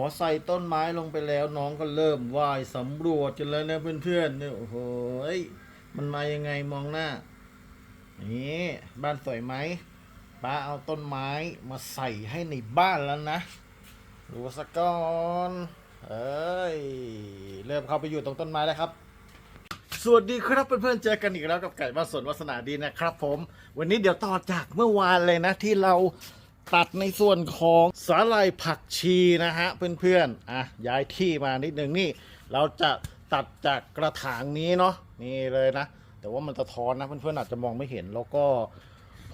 อใส่ต้นไม้ลงไปแล้วน้องก็เริ่มว่ายสำรวจกันแล้วนะเพื่อนๆเนี่ยโอ้โหมันมายังไงมองหน้านี่บ้านสวยไหมป้าเอาต้นไม้มาใส่ให้ในบ้านแล้วนะดูสะก่อนเอ้ยเริ่มเข้าไปอยู่ตรงต้นไม้แล้วครับ สวัสดีครับเพื่อนๆเจอกันอีกแล้วกับไก่บ้านสวนวัสนาดีนะครับผม วันนี้เดี๋ยวต่อจากเมื่อวานเลยนะที่เรา ตัดในส่วนของสาลายผักชีนะฮะเพื่อนๆอะย้ายที่มานิดนึงนี่ เราจะตัดจากกระถางนี้เนาะนี่เลยนะ แต่ว่ามันสะท้อนนะเพื่อนๆอาจจะมองไม่เห็นแล้วก็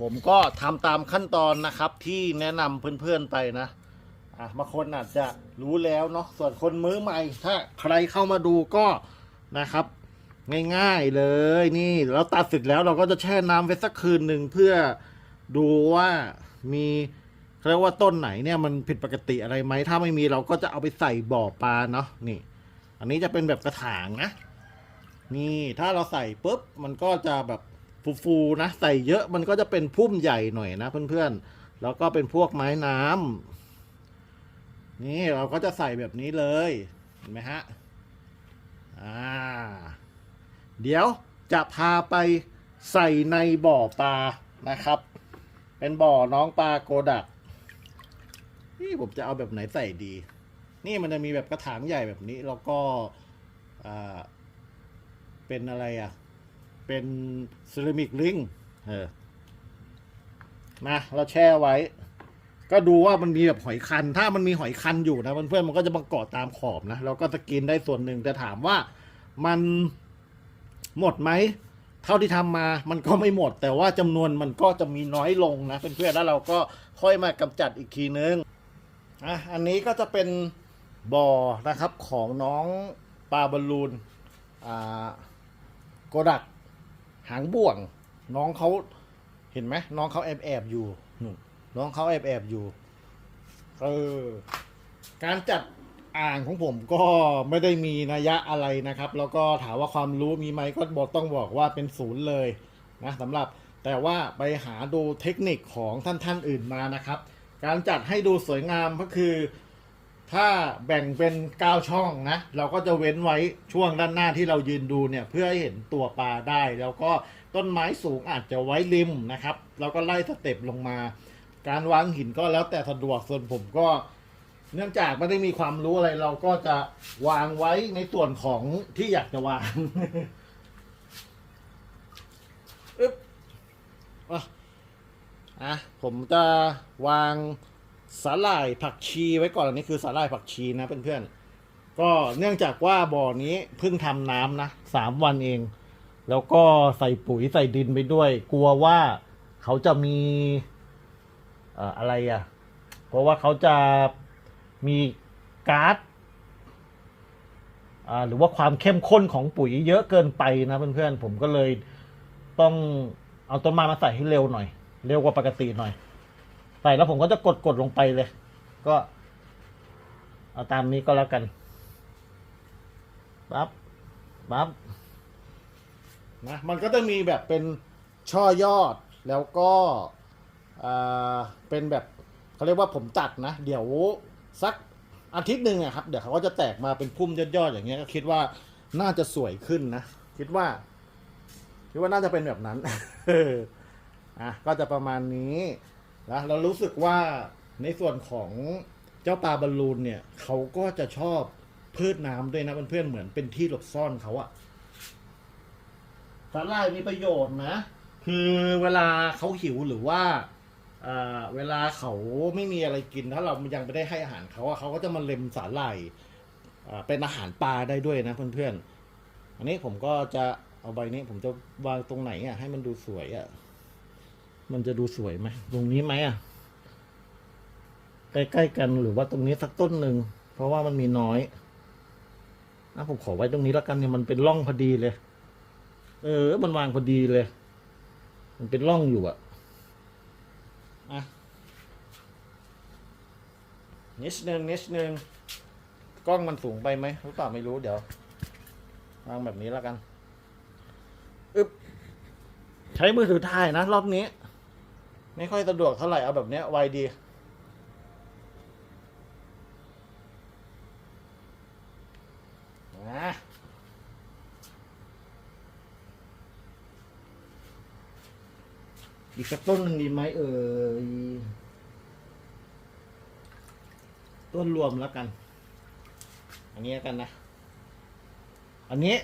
ผมก็ทำตามขั้นตอนนะครับที่แนะนำเพื่อนๆไปนะอะบางคนอาจจะรู้แล้วเนาะส่วนคนมือใหม่ ถ้าใครเข้ามาดูก็นะครับ ง่ายๆเลยนี่เราตัดเสร็จแล้วเราก็จะแช่น้ำไว้สักคืนหนึ่งเพื่อดูว่ามี เขาเรียกว่าต้นไหนเนี่ยมันผิดปกติอะไรไหมถ้าไม่มีเราก็จะเอาไปใส่บ่อปลาเนาะนี่ อันนี้จะเป็นแบบกระถางนะ นี่ถ้าเราใส่ปุ๊บมันก็จะแบบฟูๆนะใส่เยอะมันก็จะเป็นพุ่มใหญ่หน่อยนะเพื่อนๆแล้วก็เป็นพวกไม้น้ำนี่เราก็จะใส่แบบนี้เลยเห็นไหมฮะอ่าเดี๋ยวจะพาไปใส่ในบ่อปลานะครับ เป็นบ่อน้องปลาโกดัก นี่ผมจะเอาแบบไหนใส่ดี นี่มันจะมีแบบกระถางใหญ่แบบนี้แล้วก็อ่าเป็นอะไรอะ เป็นเซรามิกลิงเออมาเราแช่ไว้ ก็ดูว่ามันมีแบบหอยคัน ถ้ามันมีหอยคันอยู่นะเพื่อนๆมันก็จะมาเกาะตามขอบนะเราก็จะกินได้ส่วนหนึ่งแต่ถามว่ามันหมดไหมเท่าที่ทำมามันก็ไม่หมด แต่ว่าจำนวนมันก็จะมีน้อยลงนะเพื่อนๆแล้วเราก็ค่อยมากำจัดอีกทีนึง อะอันนี้ก็จะเป็นบ่อนะครับของน้องปลาบอลลูนอ่าโกดักหางบ่วง น้องเขาเห็นไหมน้องเขาแอบแอบอยู่น้องเขาแอบแอบอยู่เออการจัดอ่างของผมก็ไม่ได้มีนัยยะอะไรนะครับ แล้วก็ถามว่าความรู้มีไหมก็บอกต้องบอกว่าเป็นศูนย์เลยนะสำหรับแต่ว่าไปหาดูเทคนิคของท่านท่านๆอื่นมานะครับ การจัดให้ดูสวยงามก็คือ ถ้าแบ่งเป็น9ช่องนะ เราก็จะเว้นไว้ช่วงด้านหน้าที่เรายืนดูเนี่ย เพื่อให้เห็นตัวปลาได้ แล้วก็ต้นไม้สูงอาจจะไว้ริมนะครับเราก็ไล่สเต็ปลงมา การวางหินก็แล้วแต่สะดวกส่วนผมก็เนื่องจากไม่ได้มีความรู้อะไรเราก็จะวางไว้ในส่วนของที่อยากจะวางอึ๊บอะ อะผมจะวางสาหร่ายผักชีไว้ก่อนอันนี้คือสาหร่ายผักชีนะเพื่อนๆก็เนื่องจากว่าบ่อนี้เพิ่งทำน้ำนะสามวันเอง แล้วก็ใส่ปุ๋ยใส่ดินไปด้วย กลัวว่าเขาจะมีเอ่ออะไรอะ เพราะว่าเขาจะมีก๊าซอ่าหรือว่าความเข้มข้นของปุ๋ยเยอะเกินไปนะเพื่อนๆผมก็เลยต้องเอาต้นไม้มาใส่ให้เร็วหน่อย เร็วกว่าปกติหน่อย ใส่แล้วผมก็จะกดกดลงไปเลย ก็ เอาตามนี้ก็แล้วกันปั๊บปั๊บนะมันก็จะมีแบบเป็นช่อยอดแล้วก็อ่าเป็นแบบเขาเรียกว่าผมตัดนะ เดี๋ยวสักอาทิตย์หนึ่งอะครับ เดี๋ยวเขาก็จะแตกมาเป็นพุ่มยอดๆอย่างเงี้ยก็คิดว่าน่าจะสวยขึ้นนะ คิดว่า คิดว่าน่าจะเป็นแบบนั้น อะก็จะประมาณนี้นะเรารู้สึกว่าในส่วนของเจ้าปลาบอลลูนเนี่ยเขาก็จะชอบพืชน้ำด้วยนะเพื่อนๆเหมือนเป็นที่หลบซ่อนเขาอะสาหร่ายมีประโยชน์นะ คือเวลาเขาหิวหรือว่าเอ่อเวลาเขาไม่มีอะไรกินถ้าเรายังไม่ได้ให้อาหารเขาอะเขาก็จะมาเล็มสาหร่ายอ่าเป็นอาหารปลาได้ด้วยนะเพื่อนๆอันนี้ผมก็จะเอาใบนี้ผมจะวางตรงไหนอะให้มันดูสวยอะ มันจะดูสวยไหมตรงนี้ไหมอะใกล้ๆกันหรือว่าตรงนี้สักต้นหนึ่งเพราะว่ามันมีน้อยนะผมขอไว้ตรงนี้แล้วกันเนี่ยมันเป็นร่องพอดีเลย เออ มันวางพอดีเลย มันเป็นร่องอยู่อะอะนิดนึงนิดนึงกล้องมันสูงไปไหมรือเปล่าไม่รู้เดี๋ยววางแบบนี้แล้วกัน อึบใช้มือถือถ่ายนะ รอบนี้ ไม่ค่อยสะดวกเท่าไหร่เอาแบบเนี้ยไวดี นะอีกสักต้นหนึ่งดีไหมเอ่ยต้นรวมแล้วกัน อันนี้กันนะ อันนี้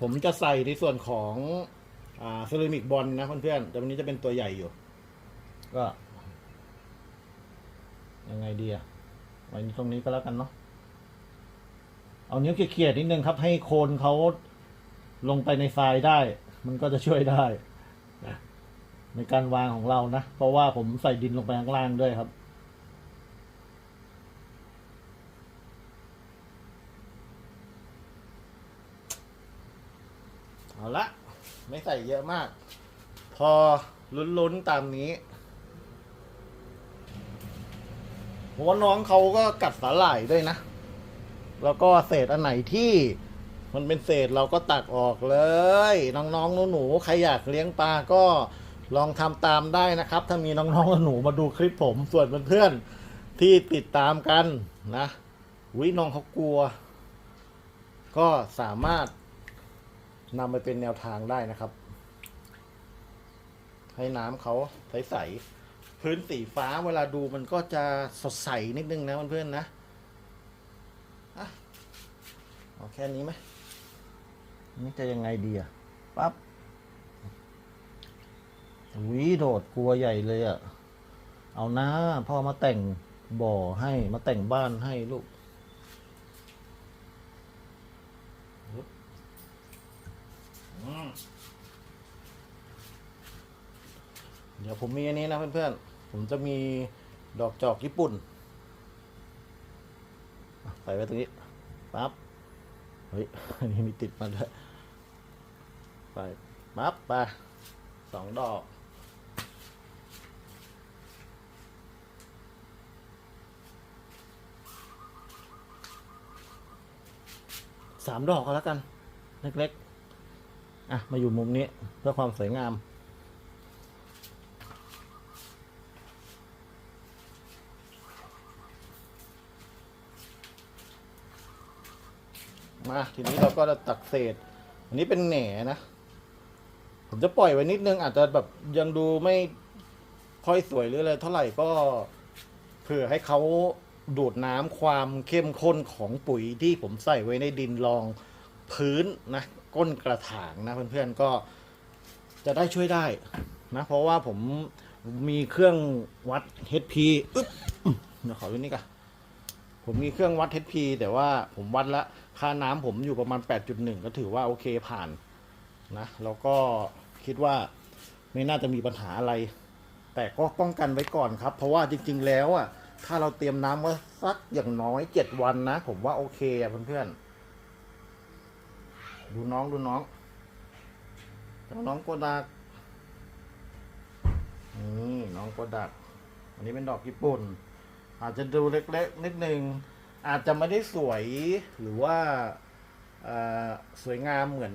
ผมจะใส่ในส่วนของอ่าเซรามิกบอลนะเพื่อนๆแต่วันนี้จะเป็นตัวใหญ่อยู่ ก็ ยังไงดีอะไว้ตรงนี้ก็แล้วกันเนาะเอานิ้วเขี่ยๆนิดนึงครับ ให้โคนเขาลงไปในทรายได้ มันก็จะช่วยได้ ในการวางของเรานะ เพราะว่าผมใส่ดินลงไปข้างล่างด้วยครับเอาละ ไม่ใส่เยอะมาก พอลุ้นๆตามนี้ ผมว่าน้องเขาก็กัดสาหร่ายด้วยนะ แล้วก็เศษอันไหนที่ มันเป็นเศษเราก็ตักออกเลย น้องๆหนูๆใครอยากเลี้ยงปลาก็ลองทำตามได้นะครับ ถ้ามีน้องๆหนูมาดูคลิปผมส่วนเพื่อนๆที่ติดตามกันนะวิน้องเขากลัว ก็สามารถนำไปเป็นแนวทางได้นะครับ ให้น้ำเขาใสๆ พื้นสีฟ้าเวลาดูมันก็จะสดใสนิดนึงนะเพื่อนๆนะเอาแค่นี้ไหมนี่จะยังไงดีอะปั๊บวิโดดกลัวใหญ่เลยอะเอาหน้าพ่อมาแต่งบ่อให้มาแต่งบ้านให้ลูกอืม เดี๋ยวผมมีอันนี้นะเพื่อนๆ ผมจะมีดอกจอกญี่ปุ่น ใส่ไว้ตรงนี้ปั๊บ เฮ้ย อันนี้มีติดมาด้วยไปปั๊บไปสองดอกสามดอกก็แล้วกัน เล็กๆ อะ มาอยู่มุมนี้เพื่อความสวยงาม มาทีนี้เราก็จะตักเศษ อันนี้เป็นแหน่นะ ผมจะปล่อยไว้นิดนึง อาจจะแบบยังดูไม่ค่อยสวยหรืออะไรเท่าไหร่ก็เพื่อให้เขาดูดน้ำความเข้มข้นของปุ๋ยที่ผมใส่ไว้ในดินรองพื้นนะ ก้นกระถางนะเพื่อนๆก็จะได้ช่วยได้นะ เพราะว่าผมมีเครื่องวัด HP อึ๊บเดี๋ยวขอดูนี่ก่อน ผมมีเครื่องวัด HP แต่ว่าผมวัดแล้วค่าน้ำผมอยู่ประมาณ 8.1 ก็ถือว่าโอเคผ่านนะแล้วก็คิดว่าไม่น่าจะมีปัญหาอะไร แต่ก็ป้องกันไว้ก่อนครับ เพราะว่าจริง ๆ แล้วอะถ้าเราเตรียมน้ำไว้สักอย่างน้อย 7 วันนะ ผมว่าโอเคอะเพื่อนๆดูน้องดูน้องน้องโกดักนี่น้องโกดักอันนี้เป็นดอกญี่ปุ่น อาจจะดูเล็กๆนิดนึง อาจจะไม่ได้สวยหรือว่าสวยงามเหมือน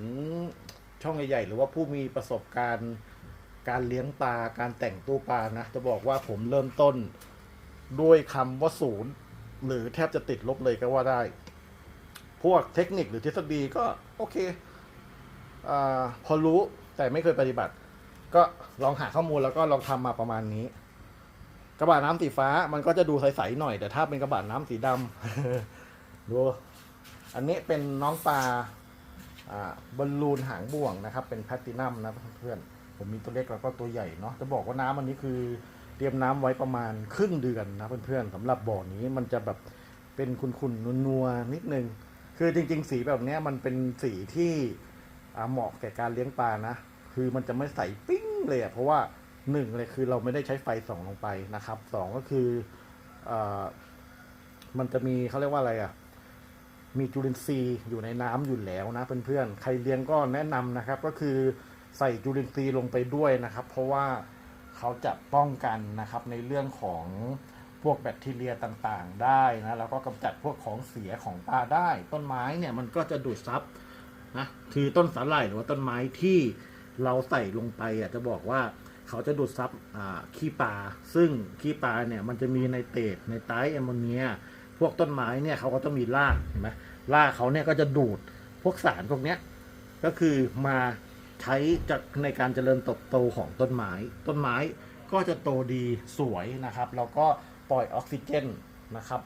ช่องใหญ่ๆหรือว่าผู้มีประสบการณ์การเลี้ยงปลาการแต่งตู้ปลานะจะบอกว่าผมเริ่มต้นด้วยคำว่าศูนย์หรือแทบจะติดลบเลยก็ว่าได้ พวกเทคนิคหรือทฤษฎีก็โอเคอพอรู้แต่ไม่เคยปฏิบัติ ก็ลองหาข้อมูลแล้วก็ลองทำมาประมาณนี้ กระบะน้ำสีฟ้ามันก็จะดูใสๆหน่อย แต่ถ้าเป็นกระบะน้ำสีดำดู อันนี้เป็นน้องปลาบอลลูนหางบ่วงนะครับ เป็นแพตตินัมนะเพื่อนผมมีตัวเล็กแล้วก็ตัวใหญ่เนาะจะบอกว่าน้ำอันนี้คือเตรียมน้ำไว้ประมาณครึ่งเดือนนะเพื่อนๆสำหรับบ่อนี้มันจะแบบเป็นขุ่นๆนัวๆนิดนึง คือจริง ๆ สีแบบนี้มันเป็นสีที่เหมาะแก่การเลี้ยงปลานะ คือมันจะไม่ใสปิ้งเลยเพราะว่า หนึ่งเลยคือเราไม่ได้ใช้ไฟส่องลงไปนะครับสองก็คืออมันจะมีเขาเรียกว่าอะไรอะมีจุลินทรีย์อยู่ในน้ำอยู่แล้วนะเพื่อนๆใครเลี้ยงก็แนะนำนะครับ ก็คือใส่จุลินทรีย์ลงไปด้วยนะครับ เพราะว่าเขาจะป้องกันนะครับในเรื่องของพวกแบคทีเรียต่างๆ ได้นะแล้วก็กำจัดพวกของเสียของปลาได้ ต้นไม้เนี่ยมันก็จะดูดซับนะคือต้นสาหร่ายหรือว่าต้นไม้ที่เราใส่ลงไปอะจะบอกว่า เขาจะดูดซับขี้ปลาซึ่งขี้ปลาเนี่ยมันจะมีไนเตรตในไตรแอมโมเนีย พวกต้นไม้เนี่ยเขาก็ต้องมีรากเห็นไหมรากเขาเนี่ยก็จะดูดพวกสารพวกเนี้ยก็คือมาใช้จากในการเจริญเติบโตของต้นไม้ ต้นไม้ก็จะโตดีสวยนะครับ แล้วก็ปล่อยออกซิเจนนะครับ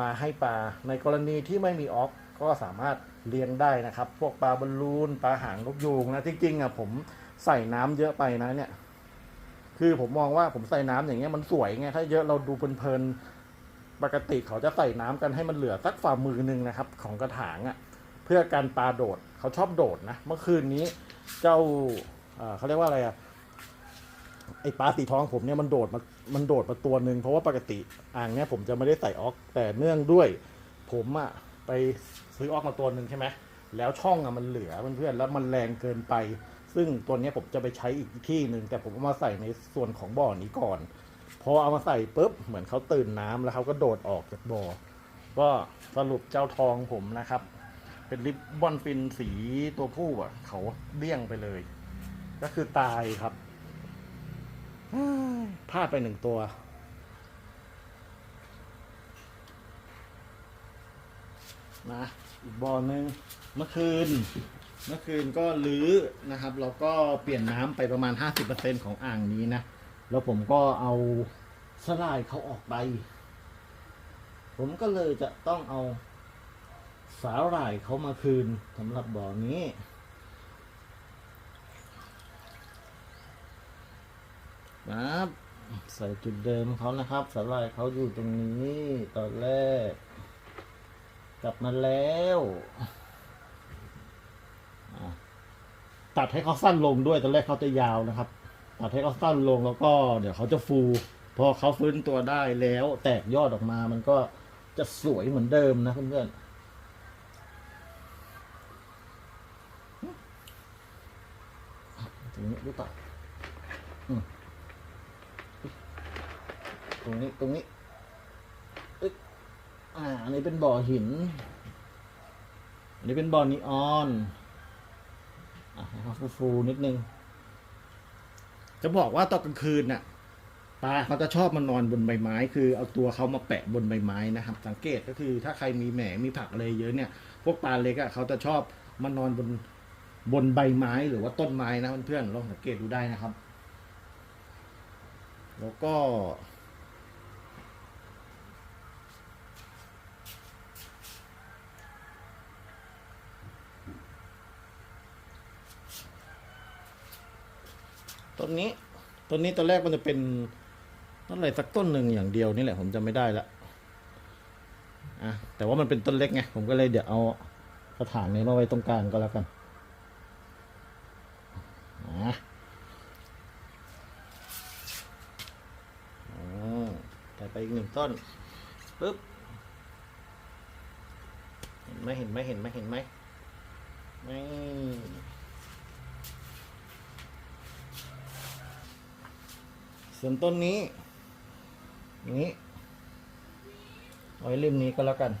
มาให้ปลาในกรณีที่ไม่มีออกก็สามารถเลี้ยงได้นะครับ พวกปลาบอลลูนปลาหางนกยูงนะจริงๆอะผมใส่น้ำเยอะไปนะเนี่ย คือผมมองว่าผมใส่น้ำอย่างเงี้ยมันสวยไงถ้าเยอะเราดูเพลินๆปกติเขาจะใส่น้ำกันให้มันเหลือสักฝ่ามือหนึ่งนะครับ ของกระถางอะ เพื่อการปลาโดดเขาชอบโดดนะเมื่อคืนนี้ เจ้าเขาเรียกว่าอะไรอะไอปลาสีทองผมเนี่ยมันโดดมามันโดดมาตัวหนึ่งเพราะว่าปกติอ่างเนี่ยผมจะไม่ได้ใส่ออก แต่เนื่องด้วยผมอะไปซื้อออกมาตัวหนึ่งใช่ไหมแล้วช่องอะมันเหลือเพื่อนๆแล้วมันแรงเกินไป ซึ่งตัวนี้ผมจะไปใช้อีกที่หนึ่งแต่ผมเอามาใส่ในส่วนของบ่อนี้ก่อน พอเอามาใส่ปุ๊บเหมือนเขาตื่นน้ำแล้วเขาก็โดดออกจากบ่อ ก็สรุปเจ้าทองผมนะครับ เป็นริบบอนฟินสีตัวผู้อะ เขาเลี่ยงไปเลย ก็คือตายครับพลาดไปหนึ่งตัวนะอีกบอลหนึ่งเมื่อคืน เมื่อคืนก็ลื้อนะครับแล้วก็เปลี่ยนน้ำไปประมาณ 50%ของอ่างนี้นะ แล้วผมก็เอาสลายเขาออกไป ผมก็เลยจะต้องเอาสาหร่ายเขามาคืนสำหรับบ่อนี้ครับใส่จุดเดิมเขานะครับสาหร่ายเขาอยู่ตรงนี้ตอนแรก กลับมาแล้วอะ ตัดให้เขาสั้นลงด้วยตอนแรกเขาจะยาวนะครับ ตัดให้เขาสั้นลงแล้วก็เดี๋ยวเขาจะฟู พอเขาฟื้นตัวได้แล้ว แตกยอดออกมา มันก็จะสวยเหมือนเดิมนะเพื่อนๆตรงนี้รู้ป่ะอืมตรงนี้ตรงนี้อึ๊กอ่าอันนี้เป็นบ่อหิน อันนี้เป็นบ่อนีออน ให้เขาฟูๆนิดนึง จะบอกว่าตอนกลางคืนน่ะปลาเขาจะชอบมานอนบนใบไม้ คือเอาตัวเขามาแปะบนใบไม้นะครับ สังเกตก็คือ ถ้าใครมีแหมมีผักอะไรเยอะเนี่ย พวกปลาเล็กอะ่ะเขาจะชอบมานอนบนบนใบไม้หรือว่าต้นไม้นะเพื่อนๆลองสังเกตดูได้นะครับ แล้วก็ ต้นนี้ต้นนี้ตอนแรกมันจะเป็นต้นอะไรสักต้นหนึ่งอย่างเดียวนี่แหละ ผมจำไม่ได้ละอะแต่ว่ามันเป็นต้นเล็กไงผมก็เลยเดี๋ยวเอากระถางนี้มาไว้ตรงกลางก็แล้วกันอะอ๋อใส่ไปอีกหนึ่งต้นปึ๊บเห็นไหมเห็นไหมเห็นไหมเห็นไหมนี่ ส่วนต้นนี้นี้เอาไว้ริมนี้ก็แล้วกัน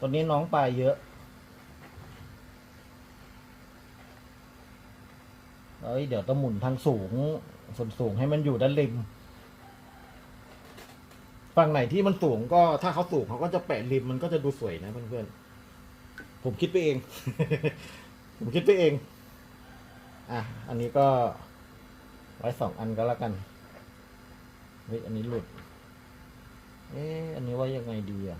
ต้นนี้น้องปลายเยอะ เอ้ยเดี๋ยวต้องหมุนทางสูง ส่วนสูงให้มันอยู่ด้านริม ฝั่งไหนที่มันสูงก็ถ้าเขาสูงเขาก็จะแปะริมมันก็จะดูสวยนะเพื่อนๆ ผมคิดไปเอง ผมคิดไปเอง อะ อันนี้ก็ไว้สองอันก็แล้วกัน เฮ้ยอันนี้หลุด เอ๊ะอันนี้ว่ายังไงดีอะ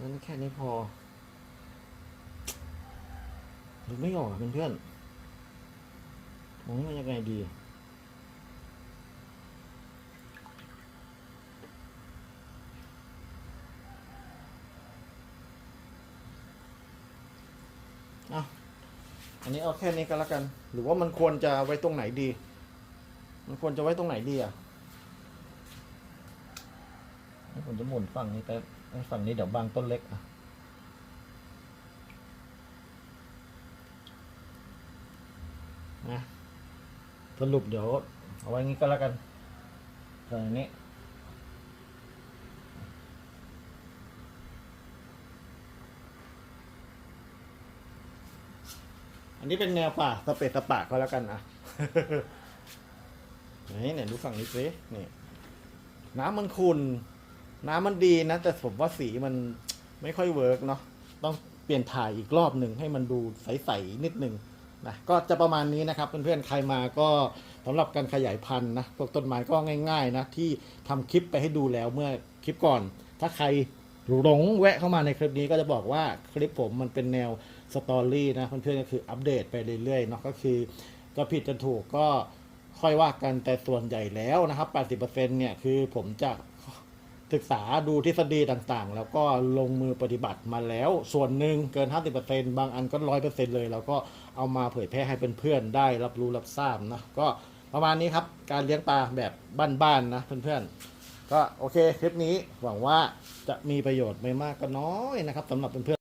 งั้นแค่นี้พอหรือไม่ออกเพื่อนๆผมว่ายังไงดี อาอันนี้เอาแค่นี้ก็แล้วกัน หรือว่ามันควรจะไว้ตรงไหนดี มันควรจะไว้ตรงไหนดีอะผมจะหมุนฝั่งนี้แป๊บฝั่งนี้เดี๋ยวบางต้นเล็กอะนะสรุปเดี๋ยวเอาไว้งี้ก็แล้วกันส่วนอัน อันนี้เป็นแนวป่าสเปซสปะก็แล้วกันอะนี่เนี่ยดูฝั่งนี้สินี่ น้ำมันขุ่นน้ำมันดีนะ แต่ผมว่าสีมันไม่ค่อยเวิร์กเนาะต้องเปลี่ยนถ่ายอีกรอบหนึ่งให้มันดูใสๆนิดหนึ่งนะก็จะประมาณนี้นะครับ เพื่อนๆใครมาก็สำหรับการขยายพันธุ์นะพวกต้นไม้ก็ง่าย ๆ นะ ที่ทำคลิปไปให้ดูแล้วเมื่อคลิปก่อน ถ้าใคร หลงแวะเข้ามาในคลิปนี้ก็จะบอกว่าคลิปผมมันเป็นแนวสตอรี่นะเพื่อนๆก็คืออัปเดตไปเรื่อยๆเนาะก็คือก็ผิดจะถูกก็ค่อยว่ากันแต่ส่วนใหญ่แล้วนะครับ 80%เนี่ยคือผมจะศึกษาดูทฤษฎีต่างๆ แล้วก็ลงมือปฏิบัติมาแล้ว ส่วนหนึ่งเกิน 50%บางอันก็ 100%เลย แล้วก็เอามาเผยแพร่ให้เพื่อนๆได้รับรู้รับทราบนะ ก็ประมาณนี้ครับ การเลี้ยงปลาแบบบ้านๆนะเพื่อนๆ ก็โอเคคลิปนี้หวังว่าจะมีประโยชน์ไม่มากก็น้อยนะครับสำหรับเพื่อน